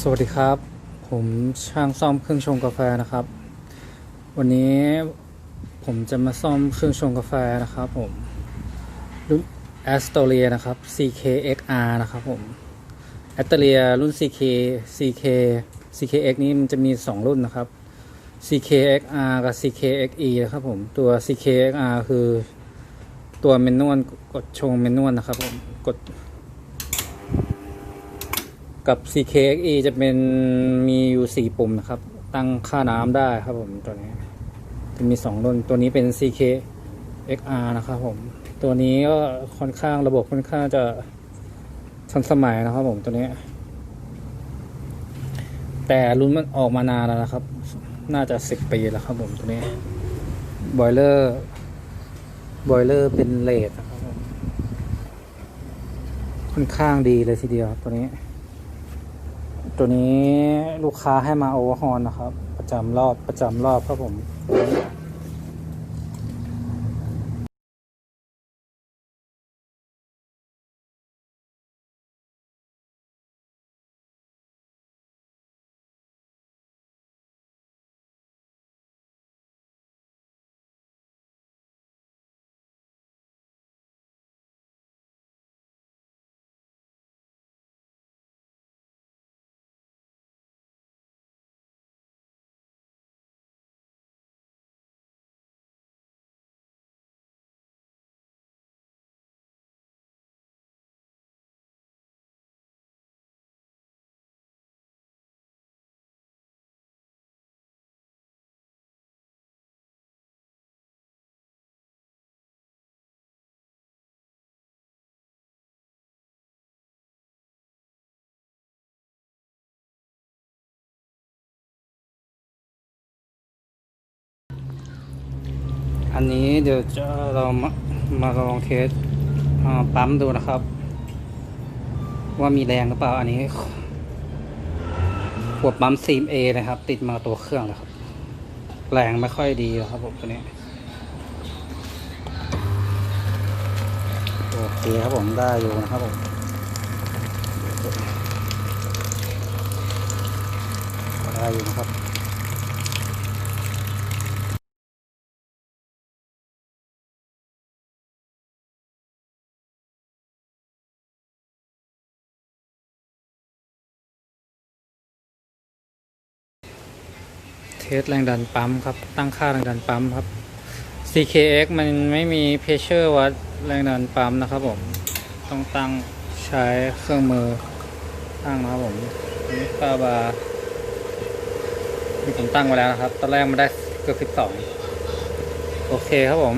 สวัสดีครับ ผมช่างซ่อมเครื่องชงกาแฟนะครับ วันนี้ผมจะมาซ่อมเครื่องชงกาแฟนะครับผมรุ่น a s t o r i a นะครับ CKXR นะครับผม a s t o r i a รุ่น CK CK CKX นี้มันจะมี 2 รุ่นนะครับ CKXR กับ CKXE นะครับผมตัว CKXR คือตัวเมนนวลกดชงเมนนวลนะครับผมกด กับ CKXE จะเป็นมีอยู่ 4 ปุ่มนะครับ ตั้งค่าน้ำได้ครับผมตัวนี้ จะมี2รุ่นตัวนี้เป็น CKXR นะครับผม ตัวนี้ก็ค่อนข้างระบบค่อนข้างจะทันสมัยนะครับผมตัวนี้ แต่รุ่นมันออกมานานแล้วนะครับ น่าจะ 10 ปีแล้วครับผมตัวนี้บอยเลอร์บอยเลอร์เป็นเลดครับผมค่อนข้างดีเลยทีเดียวตัวนี้ ตัวนี้ลูกค้าให้มาโอเวอร์ฮอนนะครับ ประจำรอบประจำรอบครับผม อันนี้เดี๋ยวจะเรามามาลองเทสปั๊มดูนะครับ ว่ามีแรงหรือเปล่าอันนี้ขวดปั๊มซีมเอนะครับ ติดมาตัวเครื่องนะครับ แรงไม่ค่อยดีนะครับผมตัวนี้โอเคครับผมได้อยู่นะครับผมได้อยู่นะครับ ทสแรงดันปั๊มครับ ตั้งค่าแรงดันปั๊มครับ CKX มันไม่มีเพชเชอร์วัดแรงดันปั๊มนะครับผม ต้องตั้งใช้เครื่องมือตั้งนะครับผมนี่ป้าบาร์ที่ผมตั้งไว้แล้วนะครับ ตอนแรกมันได้เกือบ12 โอเคครับผม